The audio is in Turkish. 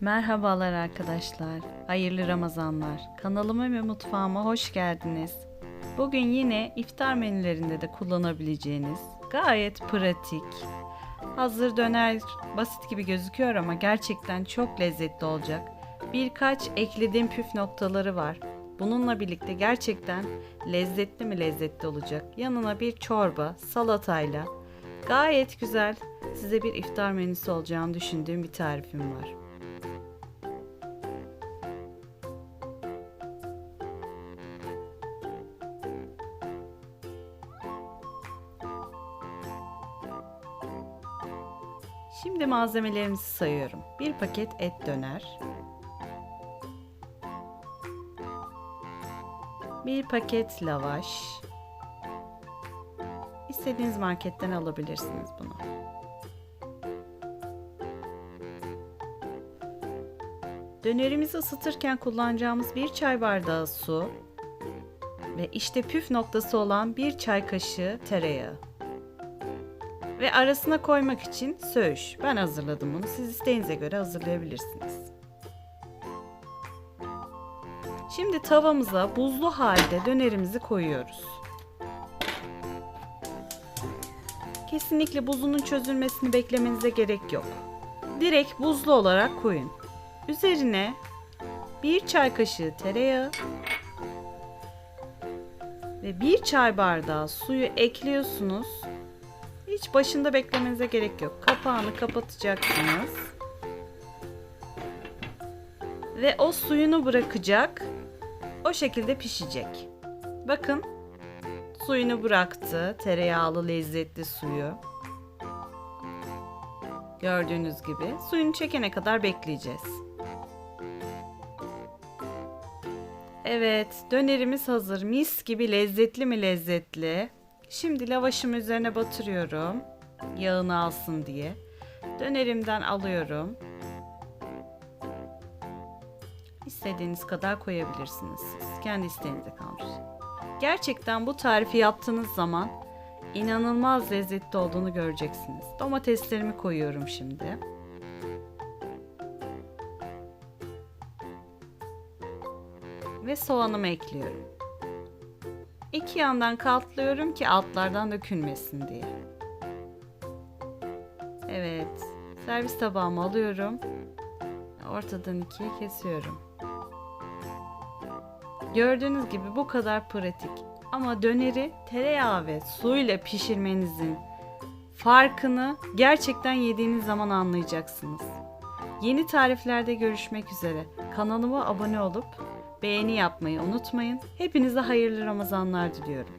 Merhabalar arkadaşlar. Hayırlı Ramazanlar. Kanalıma ve mutfağıma hoş geldiniz. Bugün yine iftar menülerinde de kullanabileceğiniz gayet pratik. Hazır döner basit gibi gözüküyor ama gerçekten çok lezzetli olacak. Birkaç eklediğim püf noktaları var. Bununla birlikte gerçekten lezzetli mi lezzetli olacak. Yanına bir çorba, salatayla gayet güzel size bir iftar menüsü olacağını düşündüğüm bir tarifim var. Şimdi malzemelerimizi sayıyorum. Bir paket et döner. Bir paket lavaş. İstediğiniz marketten alabilirsiniz bunu. Dönerimizi ısıtırken kullanacağımız bir çay bardağı su ve işte püf noktası olan bir çay kaşığı tereyağı. Ve arasına koymak için söğüş. Ben hazırladım bunu. Siz isteğinize göre hazırlayabilirsiniz. Şimdi tavamıza buzlu halde dönerimizi koyuyoruz. Kesinlikle buzunun çözülmesini beklemenize gerek yok. Direkt buzlu olarak koyun. Üzerine bir çay kaşığı tereyağı ve bir çay bardağı suyu ekliyorsunuz. Hiç başında beklemenize gerek yok. Kapağını kapatacaksınız. Ve o suyunu bırakacak. O şekilde pişecek. Bakın. Suyunu bıraktı. Tereyağlı lezzetli suyu. Gördüğünüz gibi suyunu çekene kadar bekleyeceğiz. Evet, dönerimiz hazır. Mis gibi lezzetli mi lezzetli? Şimdi lavaşımı üzerine batırıyorum. Yağını alsın diye. Dönerimden alıyorum. İstediğiniz kadar koyabilirsiniz siz. Kendi isteğinize kalmış. Gerçekten bu tarifi yaptığınız zaman inanılmaz lezzetli olduğunu göreceksiniz. Domateslerimi koyuyorum şimdi. Ve soğanımı ekliyorum. İki yandan katlıyorum ki altlardan dökülmesin diye. Evet. Servis tabağımı alıyorum. Ortadan ikiye kesiyorum. Gördüğünüz gibi bu kadar pratik. Ama döneri tereyağı ve suyla pişirmenizin farkını gerçekten yediğiniz zaman anlayacaksınız. Yeni tariflerde görüşmek üzere. Kanalıma abone olup beğeni yapmayı unutmayın. Hepinize hayırlı Ramazanlar diliyorum.